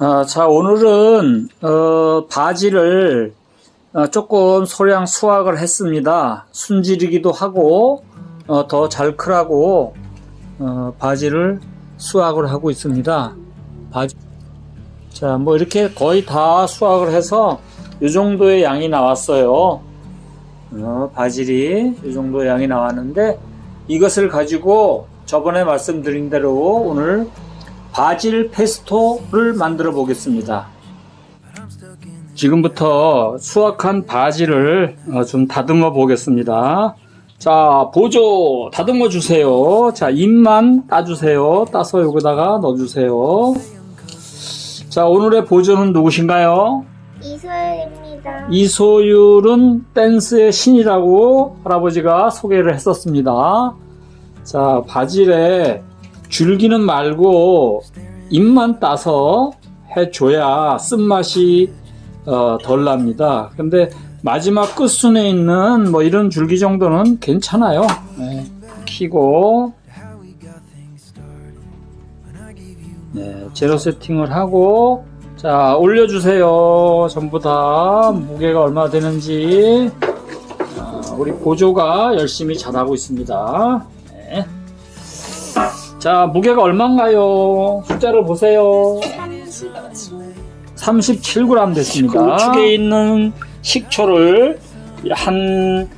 어, 자, 오늘은, 어, 바지를 어, 조금 소량 수확을 했습니다. 순질이기도 하고, 어, 더 잘 크라고, 어, 바지를 수확을 하고 있습니다. 바지. 자, 뭐 이렇게 거의 다 수확을 해서 이 정도의 양이 나왔어요. 어, 바질이 이 정도의 양이 나왔는데 이것을 가지고 저번에 말씀드린 대로 오늘 바질 페스토를 만들어 보겠습니다. 지금부터 수확한 바질을 어, 좀 다듬어 보겠습니다. 자, 보조 다듬어 주세요. 자, 잎만 따주세요. 따서 여기다가 넣어주세요. 자, 오늘의 보조는 누구신가요? 이소율입니다. 이소율은 댄스의 신이라고 할아버지가 소개를 했었습니다. 자, 바질에 줄기는 말고 잎만 따서 해줘야 쓴맛이 어, 덜 납니다. 근데 마지막 끝순에 있는 뭐 이런 줄기 정도는 괜찮아요. 네, 키고 네, 제로 세팅을 하고 자 올려주세요. 전부 다 무게가 얼마 되는지 아, 우리 보조가 열심히 잘하고 있습니다. 네. 자 무게가 얼마인가요? 숫자를 보세요. 37g 됐습니다. 우측에 있는 식초를 한,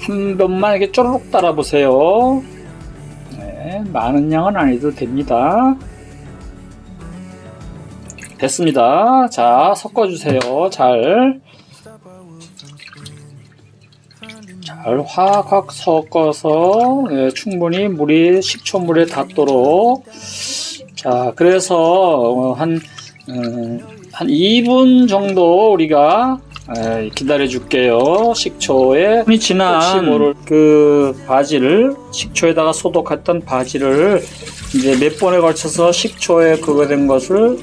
한 번만 이렇게 쪼르륵 따라보세요. 네, 많은 양은 아니도 됩니다. 됐습니다. 자, 섞어주세요. 잘. 확확 섞어서 네, 충분히 물이 식초물에 닿도록 자 그래서 어, 한 음, 한 2분 정도 우리가 에, 기다려 줄게요. 식초에 손이 지난 모를 그 바지를 식초에다가 소독했던 바지를 이제 몇 번에 걸쳐서 식초에 그거 된 것을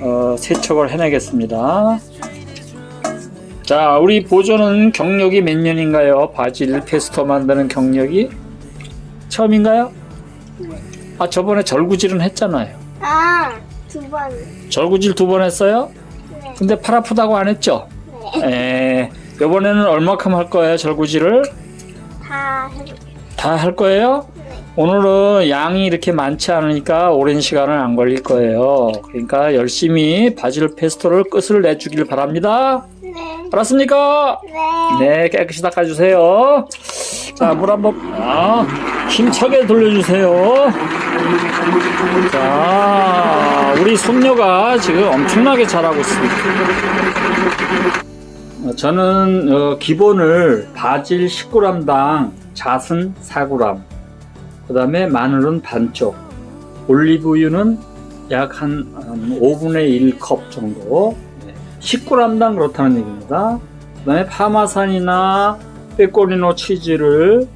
어, 세척을 해내겠습니다. 자, 우리 보조는 경력이 몇 년인가요? 바질 페스토 만드는 경력이 처음인가요? 아, 저번에 절구질은 했잖아요. 아, 두 번. 절구질 두 번 했어요? 네. 근데 팔 아프다고 안 했죠? 에, 이번에는 얼마큼 할 거예요, 절구질을? 다 해볼게요. 다 할 거예요? 네. 오늘은 양이 이렇게 많지 않으니까 오랜 시간은 안 걸릴 거예요. 그러니까 열심히 바질 페스토를 끝을 내주길 바랍니다. 네. 알았습니까? 네. 네, 깨끗이 닦아주세요. 자, 물 한번, 아, 힘차게 돌려주세요. 자, 우리 손녀가 지금 엄청나게 잘하고 있습니다. 어, 저는 어, 기본을 바질 10g당 잣은 4g, 그 다음에 마늘은 반쪽, 올리브유는 약 한 5분의 1컵 정도, 10g당 그렇다는 얘기입니다. 그 다음에 파마산이나 빼꼬리노 치즈를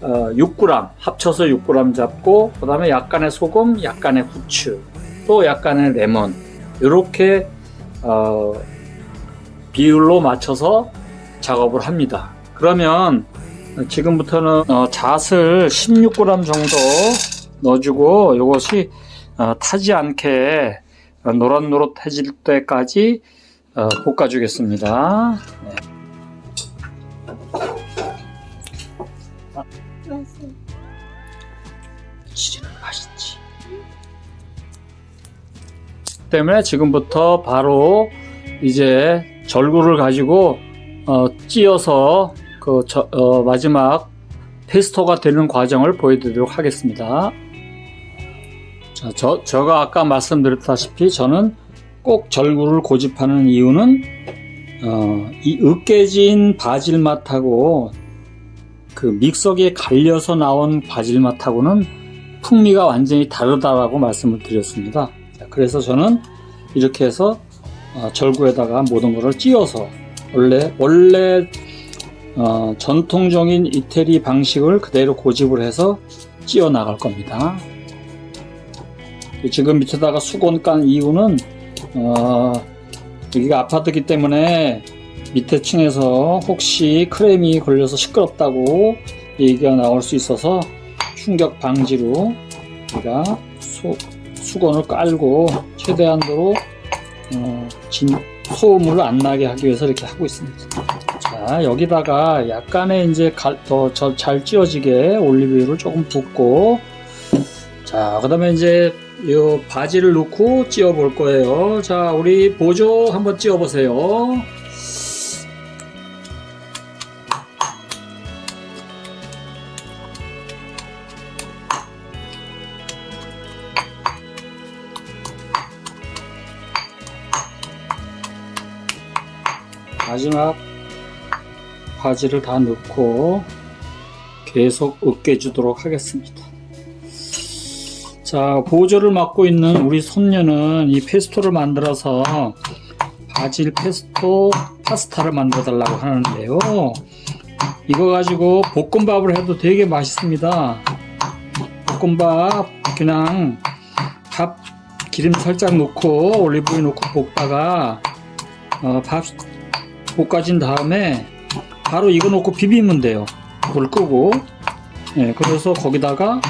어, 6g 합쳐서 6g 잡고 그 다음에 약간의 소금, 약간의 후추, 또 약간의 레몬 이렇게 어, 비율로 맞춰서 작업을 합니다. 그러면 지금부터는 어, 잣을 16g 정도 넣어주고 이것이 어, 타지 않게 어, 노릇노릇해질 때까지 어, 볶아주겠습니다. 네. 때문에 지금부터 바로 이제 절구를 가지고 어, 찧어서 그 저- 어, 마지막 페스토가 되는 과정을 보여드리도록 하겠습니다. 자, 저, 제가 아까 말씀드렸다시피 저는 꼭 절구를 고집하는 이유는 어, 이 으깨진 바질 맛하고 그 믹서기에 갈려서 나온 바질 맛하고는 풍미가 완전히 다르다라고 말씀을 드렸습니다. 자, 그래서 저는 이렇게 해서 어, 절구에다가 모든 것을 찧어서 원래 원래 어, 전통적인 이태리 방식을 그대로 고집을 해서 찧어 나갈 겁니다. 지금 밑에다가 수건 깐 이유는 어, 여기가 아파트기 때문에 밑에 층에서 혹시 크레미 걸려서 시끄럽다고 얘기가 나올 수 있어서 충격 방지로 우리가 수, 수건을 깔고 최대한도로 어, 진, 소음을 안 나게 하기 위해서 이렇게 하고 있습니다. 자, 여기다가 약간의 이제 더잘 찌어지게 올리브유를 조금 붓고, 자, 그 다음에 이제 요 바지를 넣고 찌어 볼 거예요. 자, 우리 보조 한번 찌어 보세요. 마지막 바지를 다 넣고 계속 으깨주도록 하겠습니다. 자, 보조를 맡고 있는 우리 손녀는 이 페스토를 만들어서 바질 페스토 파스타를 만들어 달라고 하는데요. 이거 가지고 볶음밥을 해도 되게 맛있습니다. 볶음밥 그냥 밥 기름 살짝 넣고 올리브유 넣고 볶다가 어, 밥 볶아진 다음에 바로 이거 넣고 비비면 돼요. 불 끄고 예, 그래서 거기다가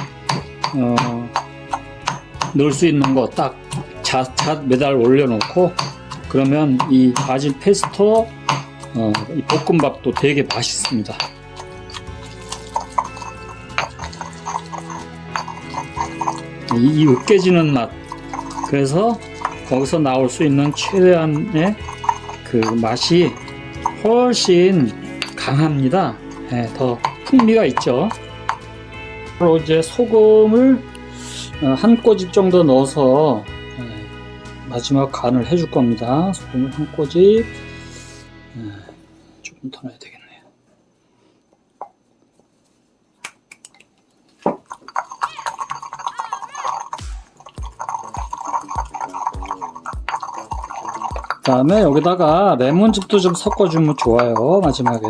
어, 넣을 수 있는 거딱 잣잣 매달 올려놓고 그러면 이 바질 페스토 어, 이 볶음밥도 되게 맛있습니다. 이, 이 으깨지는 맛 그래서 거기서 나올 수 있는 최대한의 그 맛이 훨씬 강합니다. 예, 더 풍미가 있죠. 그리고 이제 소금을 어, 한 꼬집 정도 넣어서 예, 마지막 간을 해줄 겁니다. 소금을 한 꼬집 예, 조금 더 넣어야 되겠네요. 그 다음에 여기다가 레몬즙도 좀 섞어주면 좋아요. 마지막에.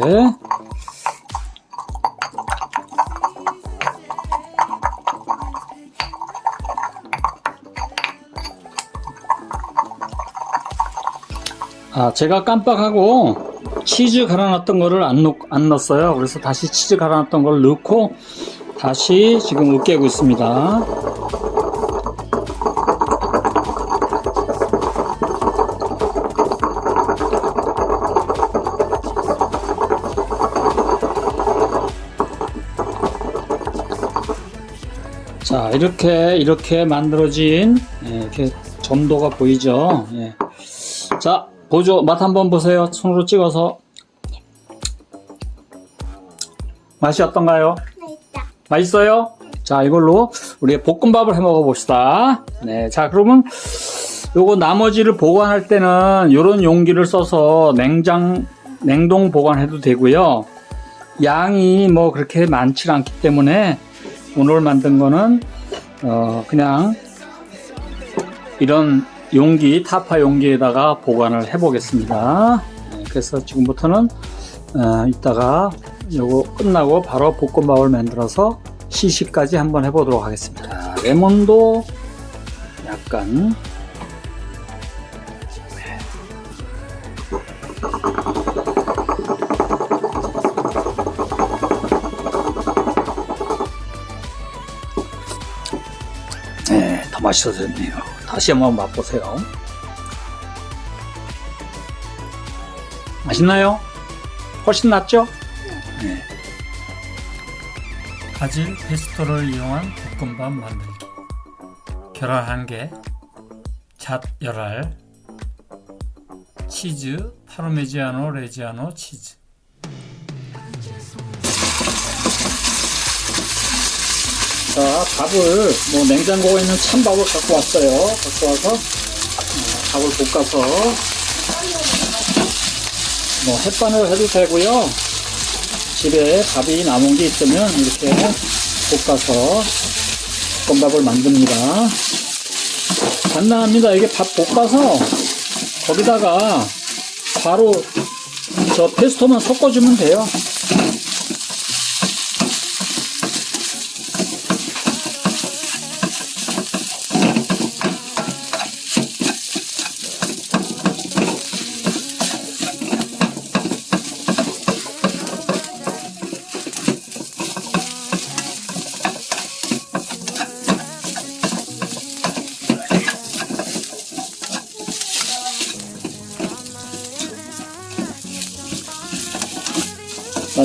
아, 제가 깜빡하고 치즈 갈아놨던 거를 안, 넣, 안 넣었어요. 그래서 다시 치즈 갈아놨던 걸 넣고 다시 지금 으깨고 있습니다. 자, 이렇게, 이렇게 만들어진, 예, 이렇게 점도가 보이죠? 예. 자, 보조, 맛 한번 보세요. 손으로 찍어서. 맛이 어떤가요? 맛있다. 맛있어요? 자, 이걸로 우리 볶음밥을 해 먹어 봅시다. 네, 자, 그러면 요거 나머지를 보관할 때는 요런 용기를 써서 냉장, 냉동 보관해도 되고요. 양이 뭐 그렇게 많지 않기 때문에 오늘 만든 거는 어, 그냥 이런 용기, 타파 용기에다가 보관을 해 보겠습니다. 네, 그래서 지금부터는 어, 이따가 요거 끝나고 바로 볶음밥을 만들어서 시식까지 한번 해보도록 하겠습니다. 자, 레몬도 약간 네, 더 맛있어졌네요. 다시 한번 맛보세요. 맛있나요? 훨씬 낫죠? 네. 바질 페스토를 이용한 볶음밥 만들기. 계란 한 개, 잣 열알, 치즈, 파르메지아노 레지아노 치즈. 자, 밥을 뭐 냉장고에 있는 찬밥을 갖고 왔어요. 갖고 와서 어, 밥을 볶아서 뭐 햇반을 해도 되고요. 집에 밥이 남은 게 있으면 이렇게 볶아서 볶음밥을 만듭니다. 간단합니다. 이게 밥 볶아서 거기다가 바로 저 페스토만 섞어주면 돼요.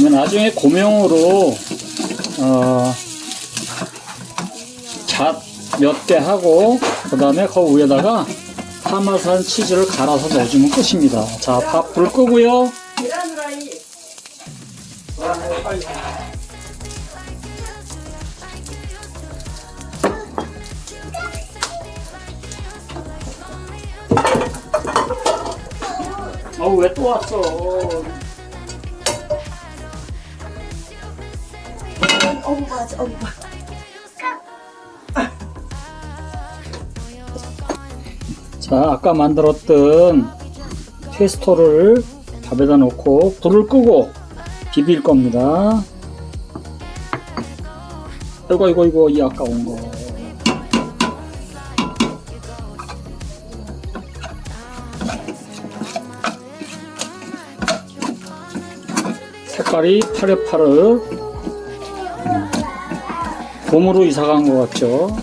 다음에 나중에 고명으로 어, 잣몇 개 하고 그 다음에 그 위에다가 파마산 치즈를 갈아서 넣어주면 끝입니다. 자, 밥 불 끄고요. 어우 왜 또 왔어? 맞아 어머 맞아 자, 아까 만들었던 페스토를 밥에다 넣고 불을 끄고 비빌 겁니다. 이거 이거 이거 이 아까운 거. 색깔이 파릇파릇. 음, 봄으로 이사 간 것 같죠?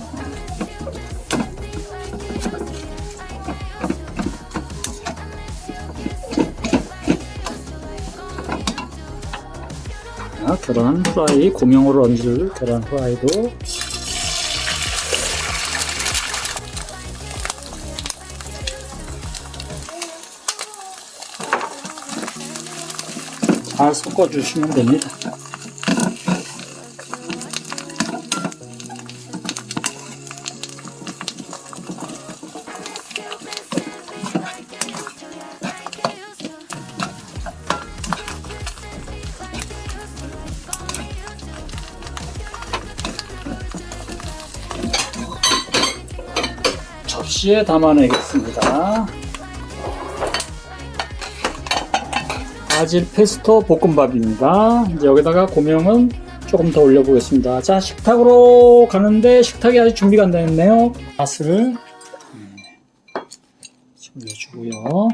자, 계란 후라이, 고명으로 얹을 계란 후라이도 잘 섞어주시면 됩니다. 접시에 담아내겠습니다. 바질 페스토 볶음밥입니다. 이제 여기다가 고명은 조금 더 올려보겠습니다. 자, 식탁으로 가는데 식탁이 아직 준비가 안 됐네요. 맛을 음, 올려주고요.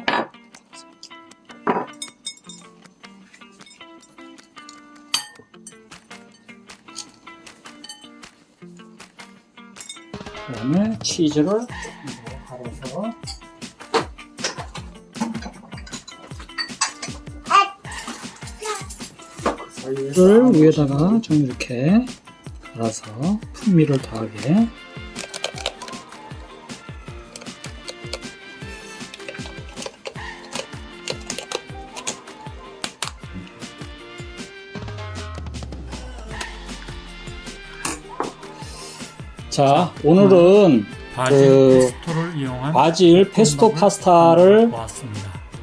그 다음에 치즈를 위에다가 좀 이렇게 갈아서 풍미를 더하게 자 오늘은 바질 그 바질 페스토 파스타를.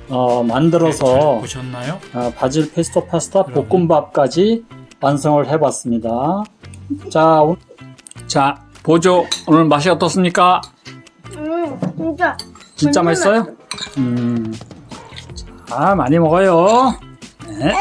어, 잘 만들어서 보셨나요? 아, 바질 페스토 파스타 볶음밥까지 완성을 해봤습니다. 자, 오- 자 보조 오늘 맛이 어떻습니까? 음, 진짜. 진짜 완전 맛있어요? 음, 자 많이 먹어요. 네.